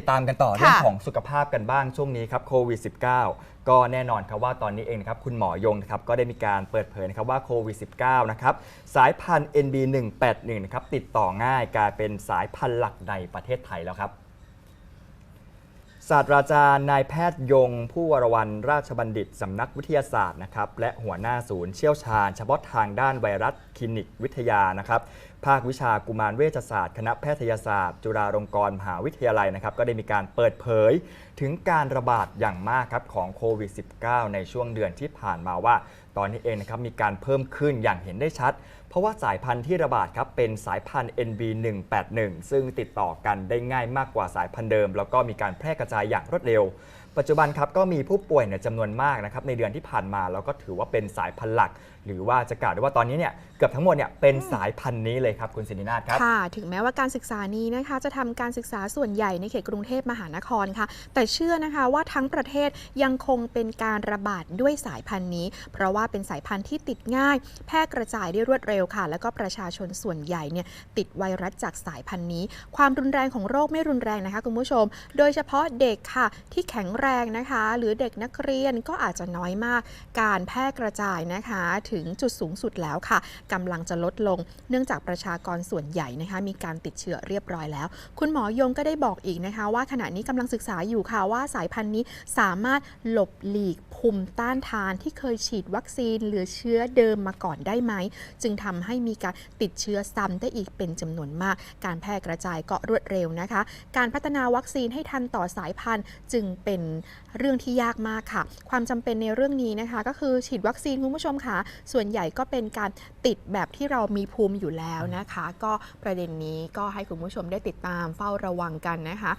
ติดตามกันต่อเรื่องของสุขภาพกันบ้างช่วงนี้ครับโควิด -19 ก็แน่นอนครับว่าตอนนี้เองนะครับคุณหมอยงนะครับก็ได้มีการเปิดเผยนะครับว่าโควิด -19 นะครับสายพันธุ์ NB181 นะครับติดต่อง่ายกลายเป็นสายพันธุ์หลักในประเทศไทยแล้วครับศาสตราจารย์นายแพทย์ยง ผู้วรวันราชบัณฑิตสำนักวิทยาศาสตร์นะครับและหัวหน้าศูนย์เชี่ยวชาญ เฉพาะทางด้านไวรัสคลินิกวิทยานะครับ ภาควิชากุมารเวชศาสตร์คณะแพทยศาสตร์ จุฬาลงกรณ์มหาวิทยาลัยนะครับ ก็ได้มีการเปิดเผยถึงการระบาดอย่างมากครับของโควิด -19 ในช่วงเดือนที่ผ่านมาว่า ตอนนี้เองนะครับมีการเพิ่มขึ้นอย่างเห็นได้ชัด เพราะว่าสายพันธุ์ที่ระบาดครับเป็นสายพันธุ์ NB181 ซึ่งติดต่อกันได้ง่ายมากกว่าสายพันธุ์เดิม แล้วก็มีการแพร่กระจายอย่างรวดเร็ว ปัจจุบันครับก็มีผู้ป่วยเนี่ยจำนวนมากนะครับในเดือนที่ผ่านมาแล้วก็ถือว่าเป็นสายพันธุ์หลัก หรือว่าจะกล่าวได้ว่าตอนนี้เนี่ยเกือบทั้งหมดเนี่ยเป็นสายพันธุ์นี้เลยครับคุณสินินาถครับ ค่ะ ถึงแม้ว่าการศึกษานี้นะคะจะทำการศึกษาส่วนใหญ่ในเขตกรุงเทพมหานครค่ะ แต่เชื่อนะคะว่าทั้งประเทศยังคงเป็นการระบาดด้วยสายพันธุ์นี้ เพราะว่าเป็นสายพันธุ์ที่ติดง่าย แพร่กระจายได้รวดเร็วค่ะ แล้วก็ประชาชนส่วนใหญ่เนี่ยติดไวรัสจากสายพันธุ์นี้ ความรุนแรงของโรคไม่รุนแรงนะคะคุณผู้ชม โดยเฉพาะเด็กค่ะที่แข็งแรงนะคะ หรือเด็กนักเรียนก็อาจจะน้อยมาก การแพร่กระจายนะคะ ถึงจุดสูงสุดแล้วค่ะกำลังจะลดลง เนื่องจากประชากรส่วนใหญ่นะคะ มีการติดเชื้อเรียบร้อยแล้ว คุณหมอยงก็ได้บอกอีกนะคะ ว่าขณะนี้กำลังศึกษาอยู่ค่ะว่าสายพันธุ์นี้สามารถหลบหลีกภูมิต้านทานที่เคยฉีดวัคซีนหลือเชื้อเดิมมาก่อนได้ไหม จึงทำให้มีการติดเชื้อซ้ำได้อีกเป็นจำนวนมาก การแพร่กระจายก็รวดเร็วนะคะ การพัฒนาวัคซีนให้ทันต่อสายพันธุ์จึงเป็นเรื่องที่ยากมากค่ะ ความจำเป็นในเรื่องนี้นะคะ ก็คือฉีดวัคซีนคุณผู้ชมค่ะ ส่วนใหญ่ก็เป็นการติดแบบที่เรามีภูมิอยู่แล้วนะคะ ก็ประเด็นนี้ก็ให้คุณผู้ชมได้ติดตามเฝ้าระวังกันนะคะ